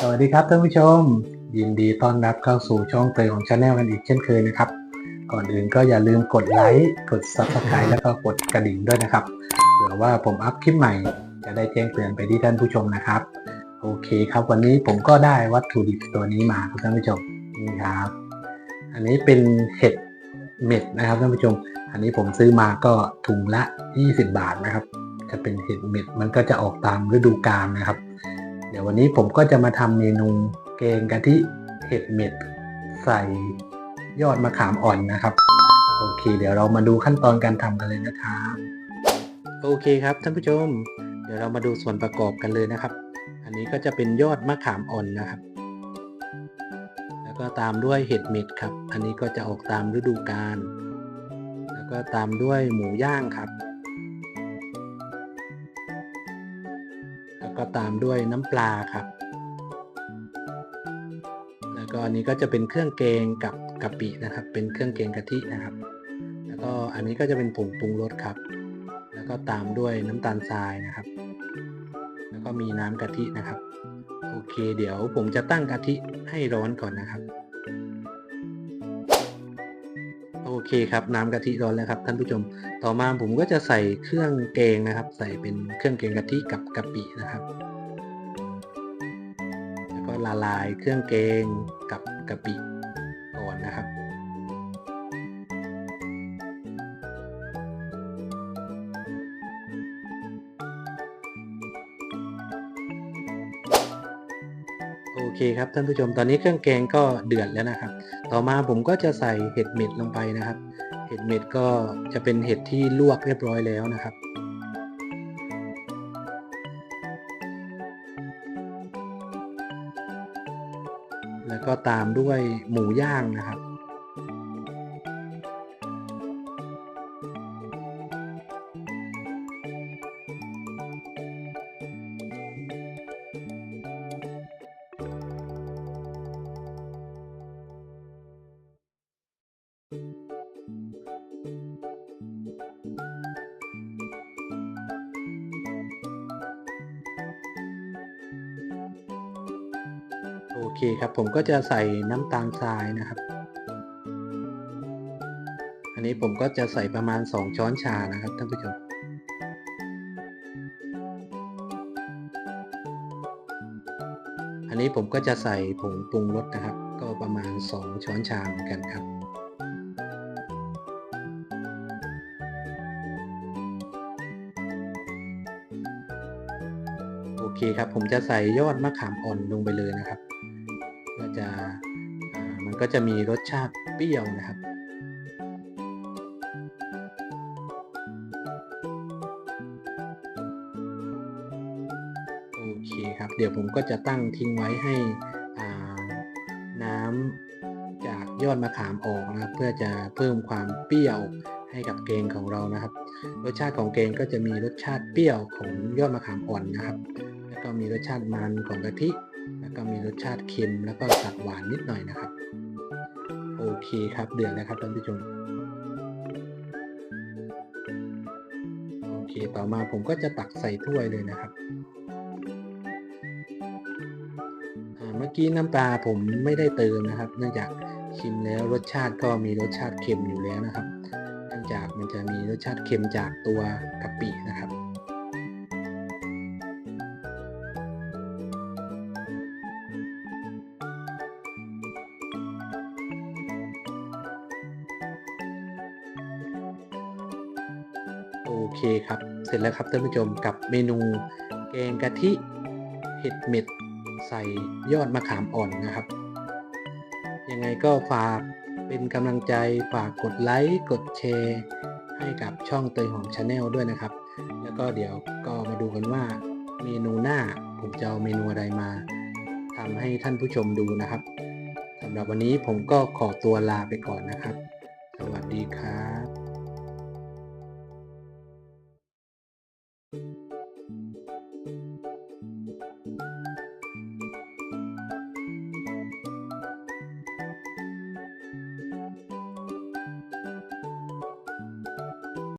สวัสดีครับท่านผู้ชม ยินดีต้อนรับเข้าสู่ช่องเตยของชาแนลกันอีกเช่นเคยนะครับ ก่อนอื่นก็อย่าลืมกดไลค์กด Subscribe แล้วก็กดกระดิ่งด้วยนะครับเผื่อว่าผมอัพคลิปใหม่ จะได้แจ้งเตือนไปที่ท่านผู้ชมนะครับ โอเคครับวันนี้ผมก็ได้วัตถุดิบตัวนี้มาครับท่านผู้ชมนี่ครับ อันนี้เป็นเห็ดเม็ดนะครับท่านผู้ชม อันนี้ผมซื้อมาก็ถุงละ 20 บาทนะครับ จะเป็นเห็ดเม็ดมันก็จะออกตามฤดูกาลนะครับ เดี๋ยววันนี้ผมก็จะมาทำเมนูแกงกะทิเห็ดเม็ด ใส่ยอดมะขามอ่อนนะครับ โอเค เดี๋ยวเรามาดูขั้นตอนการทำกันเลยนะครับโอเคครับท่านผู้ชม เดี๋ยวเรามาดูส่วนประกอบกันเลยนะครับ อันนี้ก็จะเป็นยอดมะขามอ่อนนะครับ แล้วก็ตามด้วยเห็ดเม็ดครับ อันนี้ก็จะออกตามฤดูกาลแล้วก็ตามด้วยหมูย่างครับ ก็ตามด้วยน้ำปลาครับ แล้วก็อันนี้ก็จะเป็นเครื่องแกงกับกะปินะครับ เป็นเครื่องแกงกะทินะครับ แล้วก็อันนี้ก็จะเป็นผงปรุงรสครับ แล้วก็ตามด้วยน้ำตาลทรายนะครับ แล้วก็มีน้ำกะทินะครับ โอเค เดี๋ยวผมจะตั้งกะทิให้ร้อนก่อนนะครับ เคครับน้ำกะทิร้อนแล้วครับท่านผู้ชม ต่อมาผมก็จะใส่เครื่องแกงนะครับ ใส่เป็นเครื่องแกงกะทิกับกะปินะครับ แล้วก็ละลายเครื่องแกงกับกะปิก่อนนะครับ โอเคครับท่านผู้ชมตอนนี้เครื่องแกงก็เดือดแล้วนะครับ ต่อมาผมก็จะใส่เห็ดเม็ดลงไปนะครับ เห็ดเม็ดก็จะเป็นเห็ดที่ลวกเรียบร้อยแล้วนะครับแล้วก็ตามด้วยหมูย่างนะครับ โอเคครับผมก็จะใส่น้ำตาลทรายนะครับ อันนี้ผมก็จะใส่ประมาณ 2 ช้อนชานะครับท่านผู้ชมอันนี้ผมก็จะใส่ผงปรุงรสนะครับ ก็ประมาณ 2 ช้อนชาเหมือนกันครับโอเคครับผมจะใส่ยอดมะขามอ่อนลงไปเลยนะครับ จะมันก็จะมีรสชาติเปรี้ยวนะครับ โอเคครับ เดี๋ยวผมก็จะตั้งทิ้งไว้ให้น้ำจากยอดมะขามออกนะครับ เพื่อจะเพิ่มความเปรี้ยวให้กับแกงของเรานะครับ รสชาติของแกงก็จะมีรสชาติเปรี้ยวของยอดมะขามอ่อนนะครับ แล้วก็มีรสชาติมันของกะทิ ก็มีรสชาติเค็มแล้วก็ตัดหวานนิดหน่อยนะครับ โอเคครับเดือดแล้วครับท่านผู้ชมโอเคต่อมาผมก็จะตักใส่ถ้วยเลยนะครับเมื่อกี้น้ำปลาผมไม่ได้เติมนะครับ เนื่องจากชิมแล้วรสชาติก็มีรสชาติเค็มอยู่แล้วนะครับ เนื่องจากมันจะมีรสชาติเค็มจากตัวกะปินะครับ โอเคครับ เสร็จแล้วครับท่านผู้ชมกับเมนูแกงกะทิเห็ดเม็ดใส่ยอดมะขามอ่อนนะครับ ยังไงก็ฝากเป็นกำลังใจฝากกดไลค์กดแชร์ ให้กับช่องเตยหอมชาแนลด้วยนะครับ แล้วก็เดี๋ยวก็มาดูกันว่าเมนูหน้าผมจะเอาเมนูอะไรมาทำให้ท่านผู้ชมดูนะครับสำหรับวันนี้ผมก็ขอตัวลาไปก่อนนะครับ สวัสดีครับ